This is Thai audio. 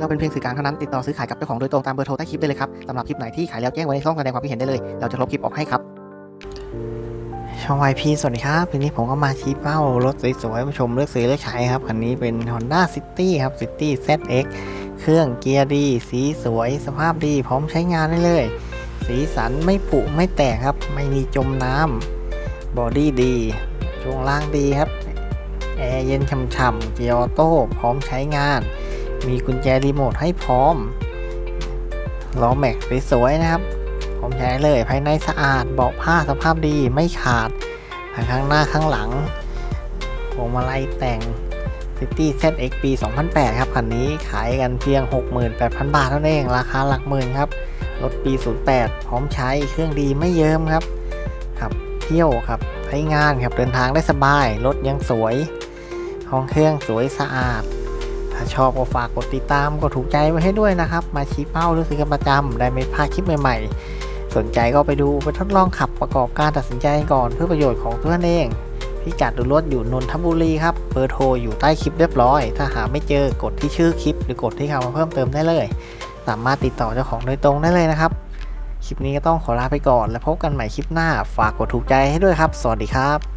เราเป็นเพียงสื่อกลางเท่านั้นติดต่อซื้อขายกับเจ้าของโดยตรงตามเบอร์โทรใต้คลิปได้เลยครับสำหรับคลิปไหนที่ขายแล้วแจ้งไว้ในช่องแสดงความคิดเห็นได้เลย เราจะลบคลิปออกให้ครับช่องวายพีสวัสดีครับทีนี้ผมก็มาชี้เป้ารถสวยๆมาชมเลือกซื้อเลือกใช้ครับคันนี้เป็น Honda City ครับ City ZX เครื่องเกียร์ดี สีสวย สภาพดี พร้อมใช้งานได้เลย สีสันไม่ผุไม่แตกครับ ไม่มีจมน้ำบอดี้ดี ช่วงล่างดีครับ แอร์เย็นช่ำๆเกียร์ออโต้พร้อมใช้งาน มีกุญแจรีโมทให้พร้อมล้อแม็กสวยๆนะครับพร้อมใช้เลยภายในสะอาดเบาะผ้าสภาพดีไม่ขาดทั้งข้างหน้าข้างหลังพวงมาลัยแต่ง City ZX ปี 2008 ครับคันนี้ขายกันเพียง 68,000 บาทเท่านั้นเองราคาหลักหมื่นครับ รถปี 08 พร้อมใช้เครื่องดีไม่เยิ้มครับขับเที่ยวครับใช้งานครับเดินทางได้สบาย รถยังสวย ห้องเครื่องสวยสะอาด ถ้าชอบก็ฝากกดติดตามกดถูกใจไว้ให้ด้วยนะครับ มาชี้เป้าหรือซื้อกันประจำได้ไม่พลาดคลิปใหม่ ๆ สนใจก็ไปดูไปทดลองขับประกอบการตัดสินใจก่อนเพื่อประโยชน์ของตัวเองพิกัดดูรถอยู่นนทบุรีครับเบอร์โทรอยู่ใต้คลิปเรียบร้อย ถ้าหาไม่เจอกดที่ชื่อคลิป หรือกดที่คำมาเพิ่มเติมได้เลย สามารถติดต่อเจ้าของโดยตรงได้เลยนะครับคลิปนี้ก็ต้องขอลาไปก่อน แล้วพบกันใหม่คลิปหน้า ฝากกดถูกใจให้ด้วยครับ สวัสดีครับ